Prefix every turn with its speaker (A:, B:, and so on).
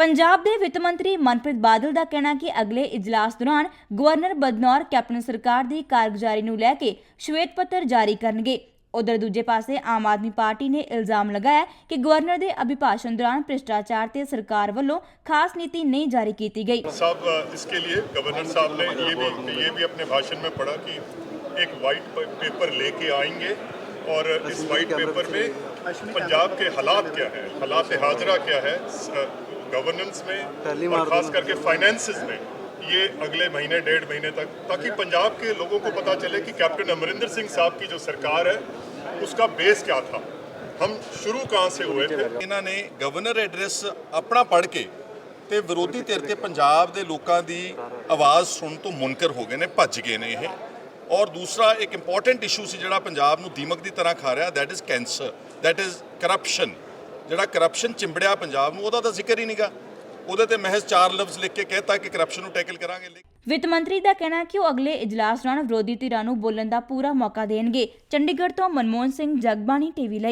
A: ਪੰਜਾਬ ਦੇ ਵਿੱਤ ਮੰਤਰੀ ਮਨਪ੍ਰੀਤ ਬਾਦਲ ਦਾ ਕਹਿਣਾ ਕਿ ਅਗਲੇ ਇਜਲਾਸ ਦੌਰਾਨ ਗਵਰਨਰ ਬਦਨੌਰ ਕੈਪਟਨ ਸਰਕਾਰ ਦੀ ਕਾਰਗੁਜ਼ਾਰੀ ਨੂੰ ਲੈ ਕੇ ਸ਼ਵੇਤ ਪੱਤਰ ਜਾਰੀ ਕਰਨਗੇ ਉਧਰ ਦੂਜੇ ਪਾਸੇ ਆਮ ਆਦਮੀ ਪਾਰਟੀ ਨੇ ਇਲਜ਼ਾਮ ਲਗਾਇਆ ਕਿ ਗਵਰਨਰ ਦੇ ਅਭਿਭਾਸ਼ਣ ਦੌਰਾਨ ਭ੍ਰਿਸ਼ਟਾਚਾਰ ਤੇ ਸਰਕਾਰ ਵੱਲੋਂ ਖਾਸ ਨੀਤੀ ਨਹੀਂ ਜਾਰੀ ਕੀਤੀ ਗਈ
B: साहब अ, इसके लिए गवर्नर साहब ने ये भी ये भी अपने भाषण में पढ़ा कि एक वाइट पेपर लेके आएंगे और इस वाइट पेपर में पंजाब के हालात क्या है हालात हाजरा क्या है गवर्नेंस
C: पहली
B: में
C: मार
B: और खास
C: दूंगा।
B: करके फाइनेंसेस में ये अगले महीने डेढ़ महीने तक ताकि पंजाब के लोगों को पता चले कि कैप्टन अमरिंदर सिंह साहब की जो सरकार है उसका बेस क्या था हम शुरू कहाँ से हुए थे
D: ਇਹਨਾਂ ਨੇ ਗਵਰਨਰ ਐਡਰੈਸ ਆਪਣਾ ਪੜ੍ਹ ਕੇ ਤੇ ਵਿਰੋਧੀ ਧਿਰ ਤੇ ਪੰਜਾਬ ਦੇ ਲੋਕਾਂ ਦੀ ਆਵਾਜ਼ ਸੁਣਨ ਤੋਂ ਮੁਨਕਰ ਹੋ ਗਏ ਨੇ ਭੱਜ ਗਏ ਨੇ ਇਹ ਔਰ ਦੂਸਰਾ ਇੱਕ ਇੰਪੋਰਟੈਂਟ ਇਸ਼ੂ ਸੀ ਜਿਹੜਾ ਪੰਜਾਬ ਨੂੰ ਦੀਮਕ ਦੀ ਤਰ੍ਹਾਂ ਖਾ ਰਿਹਾ that is cancer that is corruption ਜਿਹੜਾ ਕਰਪਸ਼ਨ ਚਿੰਬੜਿਆ ਪੰਜਾਬ ਨੂੰ, ਉਹਦਾ ਤਾਂ ਜ਼ਿਕਰ ਹੀ ਨਹੀਂਗਾ ਉਹਦੇ ਤੇ ਮਹਿਜ਼ ਚਾਰ ਲਫ਼ਜ਼ ਲਿਖ ਕੇ ਕਹਿਤਾ ਕਿ ਕਰਪਸ਼ਨ ਨੂੰ ਟੈਕਲ ਕਰਾਂਗੇ।
A: ਵਿੱਤ ਮੰਤਰੀ ਦਾ ਕਹਿਣਾ ਕਿ ਉਹ ਅਗਲੇ ਇਜਲਾਸ ਦੌਰਾਨ ਵਿਰੋਧੀ ਧਿਰਾਂ ਨੂੰ ਬੋਲਣ ਦਾ ਪੂਰਾ ਮੌਕਾ ਦੇਣਗੇ। ਚੰਡੀਗੜ੍ਹ ਤੋਂ ਮਨਮੋਹਨ ਸਿੰਘ ਜਗਬਾਣੀ ਟੀਵੀ ਲਈ।